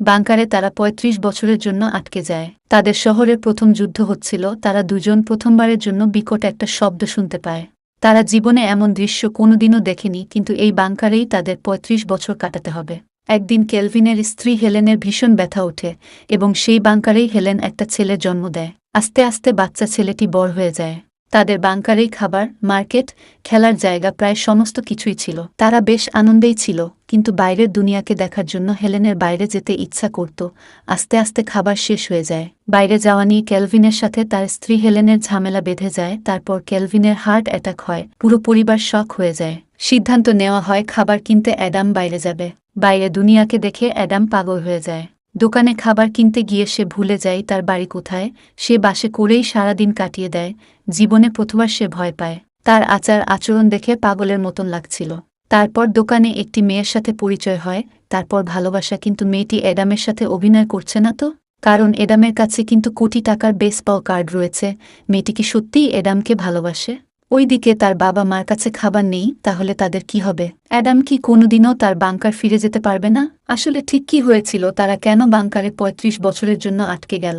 বাংকারে তারা ৩৫ বছরের জন্য আটকে যায়। তাদের শহরের প্রথম যুদ্ধ হচ্ছিল, তারা দুজন প্রথমবারের জন্য বিকট একটা শব্দ শুনতে পায়। তারা জীবনে এমন দৃশ্য কোনোদিনও দেখেনি, কিন্তু এই বাংকারেই তাদের ৩৫ বছর কাটাতে হবে। একদিন কেলভিনের স্ত্রী হেলেনের ভীষণ ব্যথা ওঠে, এবং সেই বাংকারেই হেলেন একটা ছেলে জন্ম দেয়। আস্তে আস্তে বাচ্চা ছেলেটি বড় হয়ে যায়। তাদের বাংকারেই খাবার, মার্কেট, খেলার জায়গা, প্রায় সমস্ত কিছুই ছিল। তারা বেশ আনন্দেই ছিল। কিন্তু বাইরের দুনিয়াকে দেখার জন্য হেলেনের বাইরে যেতে ইচ্ছা করত। আস্তে আস্তে খাবার শেষ হয়ে যায়। বাইরে যাওয়া নিয়ে ক্যালভিনের সাথে তার স্ত্রী হেলেনের ঝামেলা বেঁধে যায়, তারপর ক্যালভিনের হার্ট অ্যাটাক হয়। পুরো পরিবার শখ হয়ে যায়। সিদ্ধান্ত নেওয়া হয় খাবার কিনতে অ্যাডাম বাইরে যাবে। বাইরে দুনিয়াকে দেখে অ্যাডাম পাগল হয়ে যায়। দোকানে খাবার কিনতে গিয়ে সে ভুলে যায় তার বাড়ি কোথায়। সে বাসে করেই সারাদিন কাটিয়ে দেয়। জীবনে প্রথমবার সে ভয় পায়। তার আচার আচরণ দেখে পাগলের মতন লাগছিল। তারপর দোকানে একটি মেয়ের সাথে পরিচয় হয়, তারপর ভালোবাসা কিন্তু মেয়েটি এডামের সাথে অভিনয় করছে না তো? কারণ এডামের কাছে কিন্তু কোটি টাকার বেসবল কার্ড রয়েছে, মেয়েটি কি সত্যিই এডামকে ভালোবাসে? ওইদিকে তার বাবা মার কাছে খাবার নেই, তাহলে তাদের কি হবে? অ্যাডাম কি কোনোদিনও তার বাংকার ফিরে যেতে পারবে না? আসলে ঠিক কি হয়েছিল, তারা কেন বাংকারে ৩৫ বছরের জন্য আটকে গেল?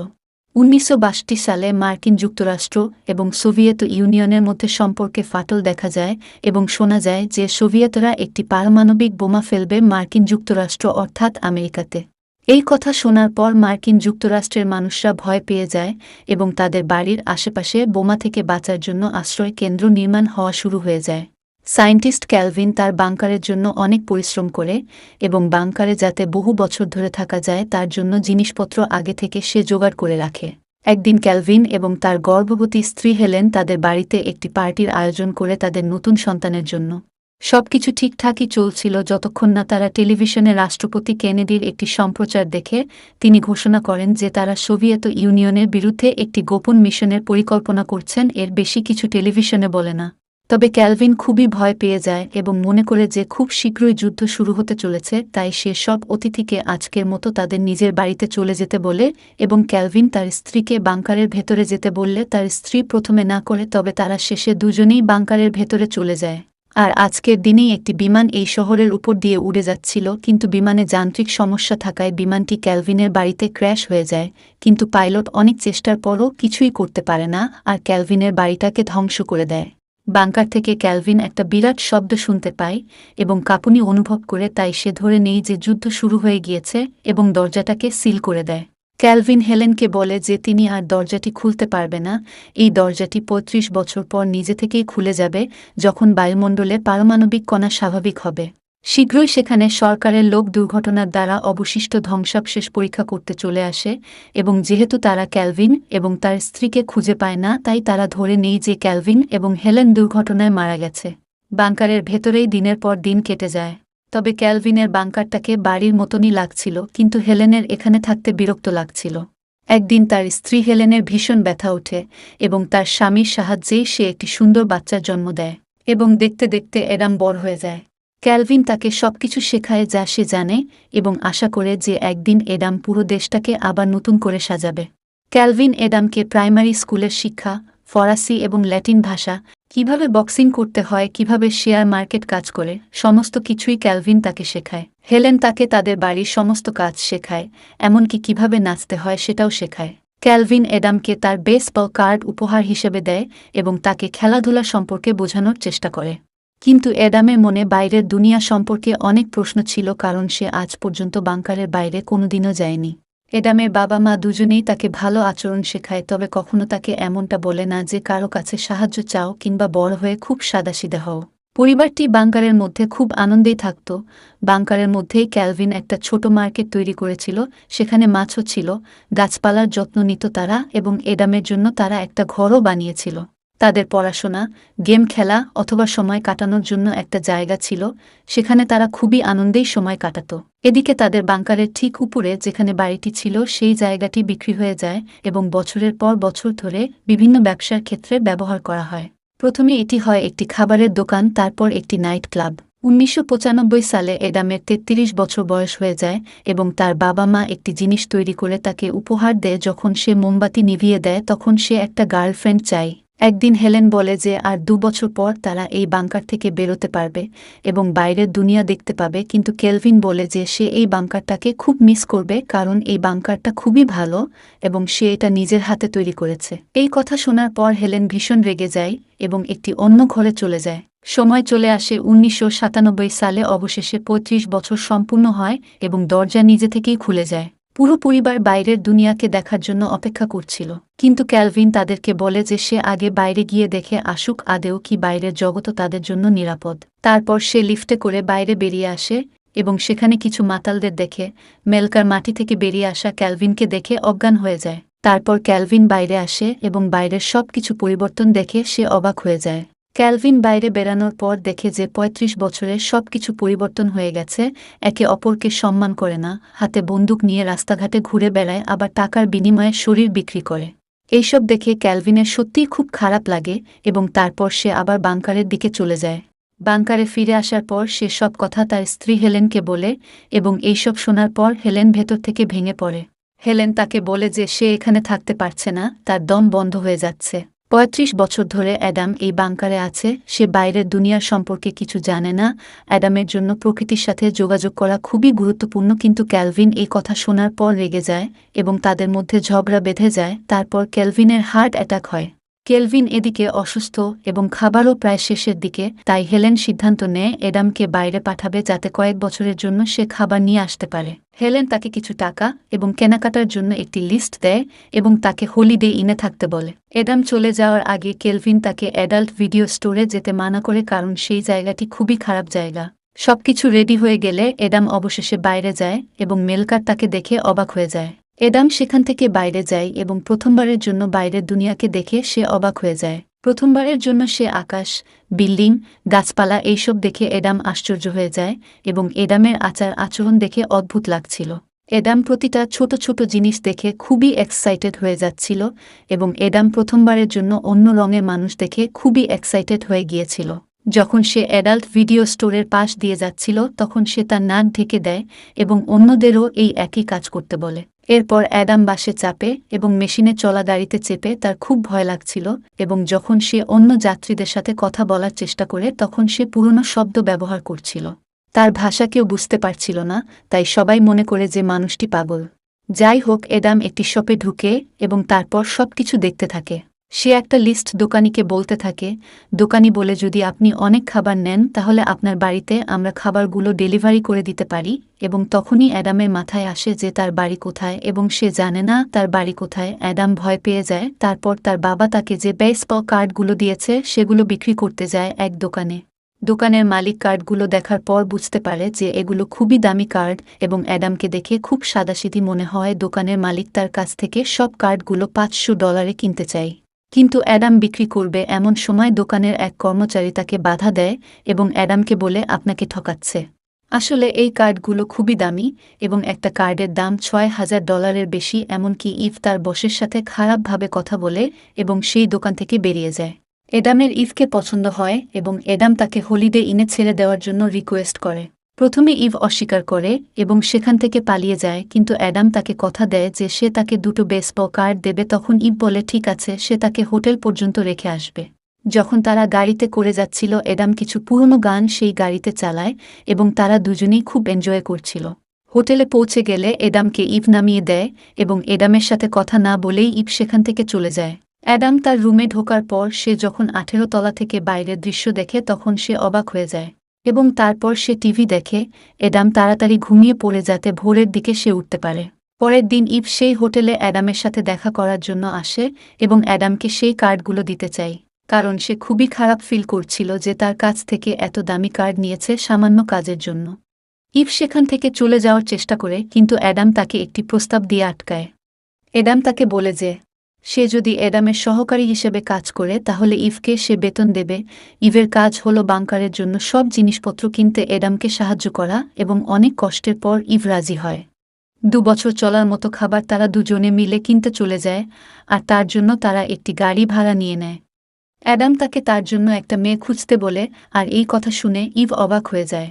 উনিশশো সালে মার্কিন যুক্তরাষ্ট্র এবং সোভিয়েত ইউনিয়নের মধ্যে সম্পর্কে ফাটল দেখা যায় এবং শোনা যায় যে সোভিয়েতরা একটি পারমাণবিক বোমা ফেলবে মার্কিন যুক্তরাষ্ট্র অর্থাৎ আমেরিকাতে। এই কথা শোনার পর মার্কিন যুক্তরাষ্ট্রের মানুষরা ভয় পেয়ে যায় এবং তাদের বাড়ির আশেপাশে বোমা থেকে বাঁচার জন্য আশ্রয় কেন্দ্র নির্মাণ হওয়া শুরু হয়ে যায়। সায়েন্টিস্ট ক্যালভিন তার বাংকারের জন্য অনেক পরিশ্রম করে এবং বাংকারে যাতে বহু বছর ধরে থাকা যায় তার জন্য জিনিসপত্র আগে থেকে সে জোগাড় করে রাখে। একদিন ক্যালভিন এবং তার গর্ভবতী স্ত্রী হেলেন তাদের বাড়িতে একটি পার্টির আয়োজন করে তাদের নতুন সন্তানের জন্য। সবকিছু ঠিকঠাকই চলছিল যতক্ষণ না তারা টেলিভিশনে রাষ্ট্রপতি কেনেডির একটি সম্প্রচার দেখে তিনি ঘোষণা করেন যে তারা সোভিয়েত ইউনিয়নের বিরুদ্ধে একটি গোপন মিশনের পরিকল্পনা করছেন, এর বেশি কিছু টেলিভিশনে বলে না। তবে ক্যালভিন খুবই ভয় পেয়ে যায় এবং মনে করে যে খুব শীঘ্রই যুদ্ধ শুরু হতে চলেছে, তাই সে সব অতিথিকে আজকের মতো তাদের নিজের বাড়িতে চলে যেতে বলে এবং ক্যালভিন তার স্ত্রীকে বাংকারের ভেতরে যেতে বললে তার স্ত্রী প্রথমে না করে তবে তারা শেষে দুজনেই বাংকারের ভেতরে চলে যায়। আর আজকের দিনেই একটি বিমান এই শহরের উপর দিয়ে উড়ে যাচ্ছিল, কিন্তু বিমানে যান্ত্রিক সমস্যা থাকায় বিমানটি ক্যালভিনের বাড়িতে ক্র্যাশ হয়ে যায়, কিন্তু পাইলট অনেক চেষ্টার পরও কিছুই করতে পারে না, আর ক্যালভিনের বাড়িটাকে ধ্বংস করে দেয়। বাংকার থেকে ক্যালভিন একটা বিরাট শব্দ শুনতে পায় এবং কাঁপুনি অনুভব করে তাই সে ধরে নেই যে যুদ্ধ শুরু হয়ে গিয়েছে এবং দরজাটাকে সিল করে দেয়। ক্যালভিন হেলেনকে বলে যে তিনি আর দরজাটি খুলতে পারবে না, এই দরজাটি ৩৫ বছর পর নিজে থেকেই খুলে যাবে যখন বায়ুমণ্ডলে পারমাণবিক কণা স্বাভাবিক হবে। শীঘ্রই সেখানে সরকারের লোক দুর্ঘটনার দ্বারা অবশিষ্ট ধ্বংসাবশেষ পরীক্ষা করতে চলে আসে এবং যেহেতু তারা ক্যালভিন এবং তার স্ত্রীকে খুঁজে পায় না, তাই তারা ধরে নেই যে ক্যালভিন এবং হেলেন দুর্ঘটনায় মারা গেছে। বাংকারের ভেতরেই দিনের পর দিন কেটে যায়। তবে ক্যালভিনের বাংকারটাকে বাড়ির মতনই লাগছিল, কিন্তু হেলেনের এখানে থাকতে বিরক্ত লাগছিল। একদিন তার স্ত্রী হেলেনের ভীষণ ব্যথা ওঠে এবং তার স্বামীর সাহায্যেই সে একটি সুন্দর বাচ্চার জন্ম দেয় এবং দেখতে দেখতে এরাম বড় হয়ে যায়। ক্যালভিন তাকে সবকিছু শেখায় যা সে জানে এবং আশা করে যে একদিন এডাম পুরো দেশটাকে আবার নতুন করে সাজাবে। ক্যালভিন এডামকে প্রাইমারি স্কুলের শিক্ষা, ফরাসি এবং ল্যাটিন ভাষা, কীভাবে বক্সিং করতে হয়, কীভাবে শেয়ার মার্কেট কাজ করে, সমস্ত কিছুই ক্যালভিন তাকে শেখায়। হেলেন তাকে তাদের বাড়ির সমস্ত কাজ শেখায়, এমনকি কীভাবে নাচতে হয় সেটাও শেখায়। ক্যালভিন এডামকে তার বেসবল কার্ড উপহার হিসেবে দেয় এবং তাকে খেলাধুলা সম্পর্কে বোঝানোর চেষ্টা করে। কিন্তু এডামের মনে বাইরের দুনিয়া সম্পর্কে অনেক প্রশ্ন ছিল কারণ সে আজ পর্যন্ত বাংকারের বাইরে কোনোদিনও যায়নি। এডামের বাবা মা দুজনেই তাকে ভালো আচরণ শেখায়, তবে কখনো তাকে এমনটা বলে না যে কারও কাছে সাহায্য চাও কিংবা বড় হয়ে খুব সাদাসিদে হও। পরিবারটি বাংকারের মধ্যে খুব আনন্দেই থাকত। বাংকারের মধ্যেই ক্যালভিন একটা ছোট মার্কেট তৈরি করেছিল, সেখানে মাছও ছিল, গাছপালার যত্ন নিত তারা এবং এডামের জন্য তারা একটা ঘরও বানিয়েছিল। তাদের পড়াশোনা, গেম খেলা অথবা সময় কাটানোর জন্য একটা জায়গা ছিল, সেখানে তারা খুবই আনন্দেই সময় কাটাত। এদিকে তাদের বাংকারের ঠিক উপরে যেখানে বাড়িটি ছিল, সেই জায়গাটি বিক্রি হয়ে যায় এবং বছরের পর বছর ধরে বিভিন্ন ব্যবসার ক্ষেত্রে ব্যবহার করা হয়। প্রথমে এটি হয় একটি খাবারের দোকান, তারপর একটি নাইট ক্লাব। উনিশশো পঁচানব্বই সালে এডামের ৩৩ বছর বয়স হয়ে যায় এবং তার বাবা মা একটি জিনিস তৈরি করে তাকে উপহার দেয় যখন সে মোমবাতি নিভিয়ে দেয়, তখন সে একটা গার্লফ্রেন্ড চায়। একদিন হেলেন বলে যে আর দু বছর পর তারা এই বাংকার থেকে বেরোতে পারবে এবং বাইরের দুনিয়া দেখতে পাবে, কিন্তু কেলভিন বলে যে সে এই বাংকারটাকে খুব মিস করবে কারণ এই বাংকারটা খুবই ভালো এবং সে এটা নিজের হাতে তৈরি করেছে। এই কথা শোনার পর হেলেন ভীষণ রেগে যায় এবং একটি অন্য ঘরে চলে যায়। সময় চলে আসে উনিশশো সাতানব্বই সালে অবশেষে ৩৫ বছর সম্পূর্ণ হয় এবং দরজা নিজে থেকেই খুলে যায়। পুরো পরিবার বাইরের দুনিয়াকে দেখার জন্য অপেক্ষা করছিল। কিন্তু ক্যালভিন তাদেরকে বলে যে সে আগে বাইরে গিয়ে দেখে আসুক আদেও কি বাইরের জগৎ তাদের জন্য নিরাপদ। তারপর সে লিফটে করে বাইরে বেরিয়ে আসে এবং সেখানে কিছু মাতালদের দেখে, মেলকার মাটি থেকে বেরিয়ে আসা ক্যালভিনকে দেখে অজ্ঞান হয়ে যায়। তারপর ক্যালভিন বাইরে আসে এবং বাইরের সব কিছু পরিবর্তন দেখে সে অবাক হয়ে যায়। ক্যালভিন বাইরে বেরানোর পর দেখে যে ৩৫ বছরে সব কিছু পরিবর্তন হয়ে গেছে, একে অপরকে সম্মান করে না, হাতে বন্দুক নিয়ে রাস্তাঘাটে ঘুরে বেড়ায়, আবার টাকার বিনিময়ে শরীর বিক্রি করে। এইসব দেখে ক্যালভিনের সত্যিই খুব খারাপ লাগে এবং তারপর সে আবার বাংকারের দিকে চলে যায়। বাংকারে ফিরে আসার পর সে সব কথা তার স্ত্রী হেলেনকে বলে এবং এইসব শোনার পর হেলেন ভেতর থেকে ভেঙে পড়ে। হেলেন তাকে বলে যে সে এখানে থাকতে পারছে না, তার দম বন্ধ হয়ে যাচ্ছে। পঁয়ত্রিশ বছর ধরে অ্যাডাম এই বাংকারে আছে, সে বাইরের দুনিয়ার সম্পর্কে কিছু জানে না। অ্যাডামের জন্য প্রকৃতির সাথে যোগাযোগ করা খুবই গুরুত্বপূর্ণ, কিন্তু ক্যালভিন এই কথা শোনার পর রেগে যায় এবং তাদের মধ্যে ঝগড়া বেঁধে যায়, তারপর ক্যালভিনের হার্ট অ্যাটাক হয়। কেলভিন এদিকে অসুস্থ এবং খাবারও প্রায় শেষের দিকে, তাই হেলেন সিদ্ধান্ত নেয় এডামকে বাইরে পাঠাবে যাতে কয়েক বছরের জন্য সে খাবার নিয়ে আসতে পারে। হেলেন তাকে কিছু টাকা এবং কেনাকাটার জন্য একটি লিস্ট দেয় এবং তাকে হোলিডে ইনে থাকতে বলে। এডাম চলে যাওয়ার আগে কেলভিন তাকে অ্যাডাল্ট ভিডিও স্টোরে যেতে মানা করে কারণ সেই জায়গাটি খুবই খারাপ জায়গা। সবকিছু রেডি হয়ে গেলে এডাম অবশেষে বাইরে যায় এবং মেলকার তাকে দেখে অবাক হয়ে যায়। এডাম সেখান থেকে বাইরে যায় এবং প্রথমবারের জন্য বাইরের দুনিয়াকে দেখে সে অবাক হয়ে যায়। প্রথমবারের জন্য সে আকাশ, বিল্ডিং, গাছপালা এইসব দেখে এডাম আশ্চর্য হয়ে যায় এবং এডামের আচার আচরণ দেখে অদ্ভুত লাগছিল। এডাম প্রতিটা ছোট ছোট জিনিস দেখে খুবই এক্সাইটেড হয়ে যাচ্ছিল এবং এডাম প্রথমবারের জন্য অন্য রঙের মানুষ দেখে খুবই এক্সাইটেড হয়ে গিয়েছিল। যখন সে অ্যাডাল্ট ভিডিও স্টোরের পাশ দিয়ে যাচ্ছিল তখন সে তার নাক ঢেকে দেয় এবং অন্যদেরও এই একই কাজ করতে বলে। এরপর অ্যাডাম বাসে চাপে এবং মেশিনে চলা গাড়িতে চেপে তার খুব ভয় লাগছিল এবং যখন সে অন্য যাত্রীদের সাথে কথা বলার চেষ্টা করে তখন সে পুরনো শব্দ ব্যবহার করছিল। তার ভাষা কেউ বুঝতে পারছিল না, তাই সবাই মনে করে যে মানুষটি পাগল। যাই হোক এডাম একটি শপে ঢুকে এবং তারপর সব কিছু দেখতে থাকে। সে একটা লিস্ট দোকানিকে বলতে থাকে, দোকানি বলে যদি আপনি অনেক খাবার নেন, তাহলে আপনার বাড়িতে আমরা খাবারগুলো ডেলিভারি করে দিতে পারি। এবং তখনই অ্যাডামের মাথায় আসে যে তার বাড়ি কোথায় এবং সে জানে না তার বাড়ি কোথায়। অ্যাডাম ভয় পেয়ে যায়, তারপর তার বাবা তাকে যে বেসপ কার্ডগুলো দিয়েছে, সেগুলো বিক্রি করতে যায় এক দোকানে। দোকানের মালিক কার্ডগুলো দেখার পর বুঝতে পারে যে এগুলো খুবই দামি কার্ড এবং অ্যাডামকে দেখে খুব সাদাসিধি মনে হয় দোকানের মালিক তার কাছ থেকে সব কার্ডগুলো পাঁচশো ডলারে কিনতে চায়। কিন্তু অ্যাডাম বিক্রি করবে এমন সময় দোকানের এক কর্মচারী তাকে বাধা দেয় এবং অ্যাডামকে বলে আপনাকে ঠকাচ্ছে। আসলে এই কার্ডগুলো খুবই দামি এবং একটা কার্ডের দাম ছয় হাজার ডলারের বেশি এমনকি ইফ তার বসের সাথে খারাপভাবে কথা বলে এবং সেই দোকান থেকে বেরিয়ে যায়। এডামের ইফকে পছন্দ হয় এবং এডাম তাকে হলিডে ইনে ছেড়ে দেওয়ার জন্য রিকোয়েস্ট করে। প্রথমে ইভ অস্বীকার করে এবং সেখান থেকে পালিয়ে যায়, কিন্তু অ্যাডাম তাকে কথা দেয় যে সে তাকে দুটো বেসব কার্ড দেবে, তখন ইভ বলে, ঠিক আছে, সে তাকে হোটেল পর্যন্ত রেখে আসবে। যখন তারা গাড়িতে করে যাচ্ছিল এডাম কিছু পুরনো গান সেই গাড়িতে চালায় এবং তারা দুজনেই খুব এনজয় করছিল। হোটেলে পৌঁছে গেলে এডামকে ইভ নামিয়ে দেয় এবং এডামের সাথে কথা না বলেই ইভ সেখান থেকে চলে যায়। অ্যাডাম তার রুমে ঢোকার পর সে যখন আঠেরো তলা থেকে বাইরের দৃশ্য দেখে, তখন সে অবাক হয়ে যায়। এবং তারপর সে টিভি দেখে, এডাম তাড়াতাড়ি ঘুমিয়ে পড়ে যাতে ভোরের দিকে সে উঠতে পারে। পরের দিন ইভ সেই হোটেলে অ্যাডামের সাথে দেখা করার জন্য আসে এবং অ্যাডামকে সেই কার্ডগুলো দিতে চাই। কারণ সে খুবই খারাপ ফিল করছিল যে তার কাছ থেকে এত দামি কার্ড নিয়েছে সামান্য কাজের জন্য। ইভ সেখান থেকে চলে যাওয়ার চেষ্টা করে, কিন্তু অ্যাডাম তাকে একটি প্রস্তাব দিয়ে আটকায়। এডাম তাকে বলে যে সে যদি এডামের সহকারী হিসেবে কাজ করে, তাহলে ইভকে সে বেতন দেবে। ইভের কাজ হল বাংকারের জন্য সব জিনিসপত্র কিনতে এডামকে সাহায্য করা এবং অনেক কষ্টের পর ইভ রাজি হয়। দু বছর চলার মতো খাবার তারা দুজনে মিলে কিনতে চলে যায়, আর তার জন্য তারা একটি গাড়ি ভাড়া নিয়ে নেয়। অ্যাডাম তাকে তার জন্য একটা মেয়ে খুঁজতে বলে, আর এই কথা শুনে ইভ অবাক হয়ে যায়।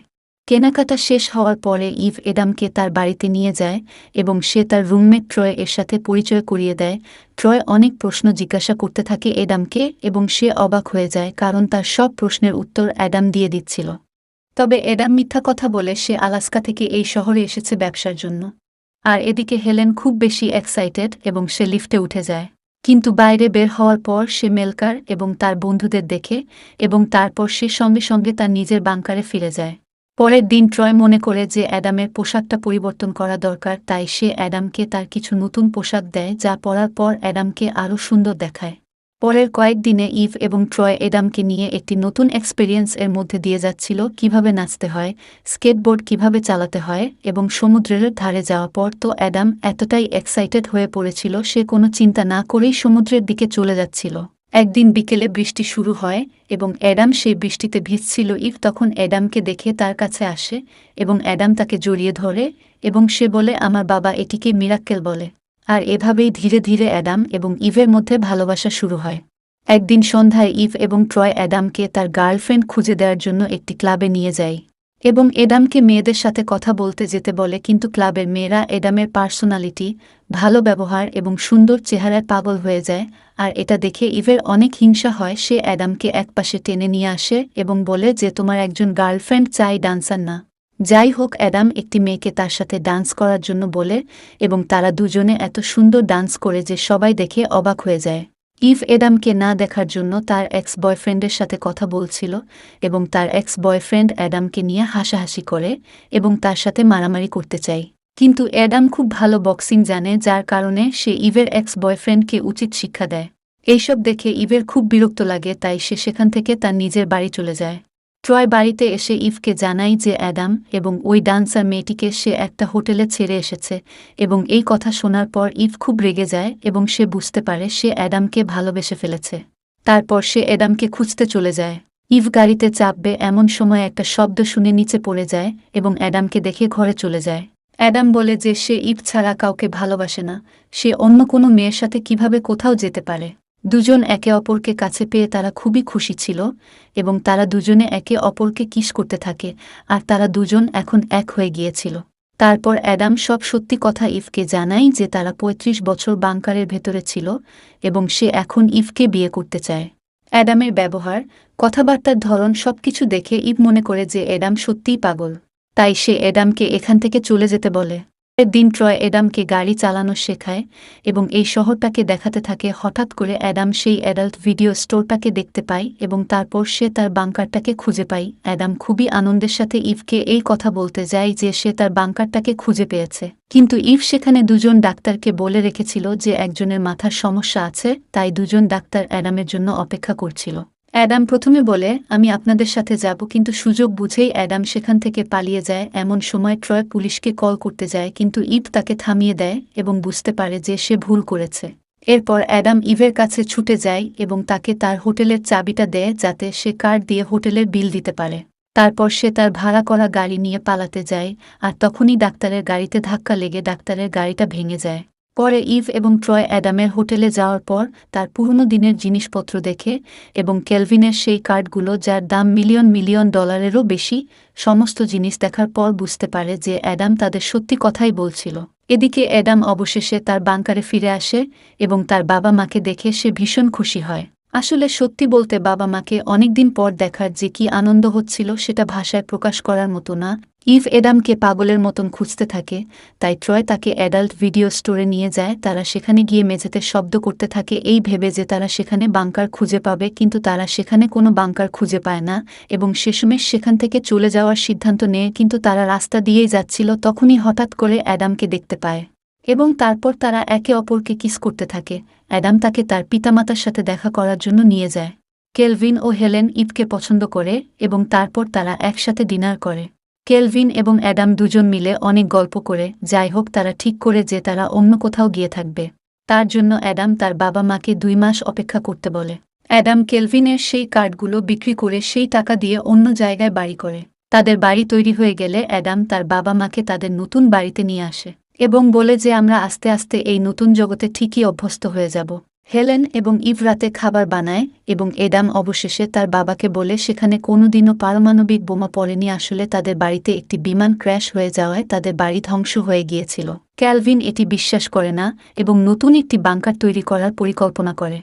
কেনাকাটা শেষ হওয়ার পরে ইভ এডামকে তার বাড়িতে নিয়ে যায় এবং সে তার রুমমেট ট্রয় এর সাথে পরিচয় করিয়ে দেয়। ট্রয় অনেক প্রশ্ন জিজ্ঞাসা করতে থাকে এডামকে এবং সে অবাক হয়ে যায় কারণ তার সব প্রশ্নের উত্তর অ্যাডাম দিয়ে দিচ্ছিল। তবে এডাম মিথ্যা কথা বলে সে আলাস্কা থেকে এই শহরে এসেছে ব্যবসার জন্য। আর এদিকে হেলেন খুব বেশি এক্সাইটেড এবং সে লিফটে উঠে যায়। কিন্তু বাইরে বের হওয়ার পর সে মেলকার এবং তার বন্ধুদের দেখে এবং তারপর সে সঙ্গে সঙ্গে তার নিজের বাংকারে ফিরে যায়। পরের দিন ট্রয় মনে করে যে অ্যাডামের পোশাকটা পরিবর্তন করা দরকার, তাই সে অ্যাডামকে তার কিছু নতুন পোশাক দেয় যা পরার পর অ্যাডামকে আরও সুন্দর দেখায়। পরের কয়েকদিনে ইভ এবং ট্রয় এডামকে নিয়ে একটি নতুন এক্সপেরিয়েন্স এর মধ্যে দিয়ে যাচ্ছিল, কীভাবে নাচতে হয়, স্কেটবোর্ড কীভাবে চালাতে হয় এবং সমুদ্রের ধারে যাওয়া পর তো অ্যাডাম এতটাই এক্সাইটেড হয়ে পড়েছিল, সে কোনো চিন্তা না করেই সমুদ্রের দিকে চলে যাচ্ছিল। একদিন বিকেলে বৃষ্টি শুরু হয় এবং অ্যাডাম সেই বৃষ্টিতে ভিজছিল। ইভ তখন অ্যাডামকে দেখে তার কাছে আসে এবং অ্যাডাম তাকে জড়িয়ে ধরে এবং সে বলে, আমার বাবা এটিকে মিরাক্কেল বলে। আর এভাবেই ধীরে ধীরে অ্যাডাম এবং ইভের মধ্যে ভালোবাসা শুরু হয়। একদিন সন্ধ্যায় ইভ এবং ট্রয় অ্যাডামকে তার গার্লফ্রেন্ড খুঁজে দেওয়ার জন্য একটি ক্লাবে নিয়ে যায় এবং এডামকে মেয়েদের সাথে কথা বলতে যেতে বলে, কিন্তু ক্লাবের মেয়েরা এডামের পার্সোনালিটি, ভালো ব্যবহার এবং সুন্দর চেহারায় পাগল হয়ে যায়। আর এটা দেখে ইভের অনেক হিংসা হয়, সে অ্যাডামকে একপাশে টেনে নিয়ে আসে এবং বলে যে, তোমার একজন গার্লফ্রেন্ড চাই ডান্সার না। যাই হোক, অ্যাডাম একটি মেয়েকে তার সাথে ডান্স করার জন্য বলে এবং তারা দুজনে এত সুন্দর ডান্স করে যে সবাই দেখে অবাক হয়ে যায়। ইভ এডামকে না দেখার জন্য তার এক্স বয়ফ্রেন্ডের সাথে কথা বলছিল এবং তার এক্স বয়ফ্রেন্ড অ্যাডামকে নিয়ে হাসাহাসি করে এবং তার সাথে মারামারি করতে চাই কিন্তু অ্যাডাম খুব ভালো বক্সিং জানে, যার কারণে সে ইভের এক্স বয়ফ্রেন্ডকে উচিত শিক্ষা দেয়। এইসব দেখে ইভের খুব বিরক্ত লাগে, তাই সে সেখান থেকে তার নিজের বাড়ি চলে যায়। ট্রয় বাড়িতে এসে ইভকে জানাই যে অ্যাডাম এবং ওই ডান্সার মেয়েটিকে সে একটা হোটেলে ছেড়ে এসেছে এবং এই কথা শোনার পর ইভ খুব রেগে যায় এবং সে বুঝতে পারে সে অ্যাডামকে ভালোবেসে ফেলেছে। তারপর সে অ্যাডামকে খুঁজতে চলে যায়। ইভ গাড়িতে চাপবে, এমন সময় একটা শব্দ শুনে নিচে পড়ে যায় এবং অ্যাডামকে দেখে ঘরে চলে যায়। অ্যাডাম বলে যে সে ইভ ছাড়া কাউকে ভালোবাসে না, সে অন্য কোনো মেয়ের সাথে কীভাবে কোথাও যেতে পারে? দুজন একে অপরকে কাছে পেয়ে তারা খুবই খুশি ছিল এবং তারা দুজনে একে অপরকে কিস করতে থাকে আর তারা দুজন এখন এক হয়ে গিয়েছিল। তারপর অ্যাডাম সব সত্যি কথা ইফকে জানাই যে তারা ৩৫ বছর বাংকারের ভেতরে ছিল এবং সে এখন ইফকে বিয়ে করতে চায়। অ্যাডামের ব্যবহার, কথাবার্তার ধরন সবকিছু দেখে ইভ মনে করে যে অ্যাডাম সত্যিই পাগল। তাই সে অ্যাডামকে এখান থেকে চলে যেতে বলে। দিন ট্রয় অ্যাডামকে গাড়ি চালানো শেখায় এবং এই শহরটাকে দেখাতে থাকে। হঠাৎ করে অ্যাডাম সেই অ্যাডাল্ট ভিডিও স্টোরটাকে দেখতে পায় এবং তারপর সে তার বাংকারটাকে খুঁজে পায়। অ্যাডাম খুবই আনন্দের সাথে ইভকে এই কথা বলতে যায় যে সে তার বাংকারটাকে খুঁজে পেয়েছে। কিন্তু ইভ সেখানে দুজন ডাক্তারকে বলে রেখেছিল যে একজনের মাথার সমস্যা আছে, তাই দুজন ডাক্তার অ্যাডামের জন্য অপেক্ষা করছিল। অ্যাডাম প্রথমে বলে, আমি আপনাদের সাথে যাব কিন্তু সুযোগ বুঝেই অ্যাডাম সেখান থেকে পালিয়ে যায়। এমন সময় ট্রয় পুলিশকে কল করতে যায় কিন্তু ইভ তাকে থামিয়ে দেয় এবং বুঝতে পারে যে সে ভুল করেছে। এরপর অ্যাডাম ইভের কাছে ছুটে যায় এবং তাকে তার হোটেলের চাবিটা দেয় যাতে সে কার্ড দিয়ে হোটেলের বিল দিতে পারে। তারপর সে তার ভাড়া করা গাড়ি নিয়ে পালাতে যায় আর তখনই ডাক্তারের গাড়িতে ধাক্কা লেগে ডাক্তারের গাড়িটা ভেঙে যায়। পরে ইভ এবং ট্রয় অ্যাডামের হোটেলে যাওয়ার পর তার পুরনো দিনের জিনিসপত্র দেখে এবং কেলভিনের সেই কার্ডগুলো যার দাম মিলিয়ন মিলিয়ন ডলারেরও বেশি, সমস্ত জিনিস দেখার পর বুঝতে পারে যে অ্যাডাম তাদের সত্যি কথাই বলছিল। এদিকে অ্যাডাম অবশেষে তার বাংকারে ফিরে আসে এবং তার বাবা মাকে দেখে সে ভীষণ খুশি হয়। আসলে সত্যি বলতে বাবা মাকে অনেকদিন পর দেখার যে কি আনন্দ হচ্ছিল সেটা ভাষায় প্রকাশ করার মতো না। ইভ এডামকে পাগলের মতন খুঁজতে থাকে, তাই ট্রয় তাকে অ্যাডাল্ট ভিডিও স্টোরে নিয়ে যায়। তারা সেখানে গিয়ে মেঝেতে শব্দ করতে থাকে, এই ভেবে যে তারা সেখানে বাংকার খুঁজে পাবে, কিন্তু তারা সেখানে কোনো বাংকার খুঁজে পায় না এবং শেষমেশ সেখান থেকে চলে যাওয়ার সিদ্ধান্ত নেয়, কিন্তু তারা রাস্তা দিয়েই যাচ্ছিল, তখনই হঠাৎ করে অ্যাডামকে দেখতে পায়। এবং তারপর তারা একে অপরকে কিস করতে থাকে। অ্যাডাম তাকে তার পিতামাতার সাথে দেখা করার জন্য নিয়ে যায়। কেলভিন ও হেলেন ইভকে পছন্দ করে এবং তারপর তারা একসাথে ডিনার করে। কেলভিন এবং অ্যাডাম দুজন মিলে অনেক গল্প করে, যাই হোক তারা ঠিক করে যে তারা অন্য কোথাও গিয়ে থাকবে। তার জন্য অ্যাডাম তার বাবা মাকে দুই মাস অপেক্ষা করতে বলে। অ্যাডাম কেলভিনের সেই কার্ডগুলো বিক্রি করে সেই টাকা দিয়ে অন্য জায়গায় বাড়ি করে। তাদের বাড়ি তৈরি হয়ে গেলে অ্যাডাম তার বাবা মাকে তাদের নতুন বাড়িতে নিয়ে আসে। এবং বলে যে আমরা আস্তে আস্তে এই নতুন জগতে ঠিকই অভ্যস্ত হয়ে যাব। হেলেন এবং ইভ রাতে খাবার বানায় এবং এডাম অবশেষে তার বাবাকে বলে, সেখানে কোনোদিনও পারমাণবিক বোমা পড়েনি, আসলে তাদের বাড়িতে একটি বিমান ক্র্যাশ হয়ে যাওয়ায় তাদের বাড়ি ধ্বংস হয়ে গিয়েছিল। ক্যালভিন এটি বিশ্বাস করে না এবং নতুন একটি বাংকার তৈরি করার পরিকল্পনা করে।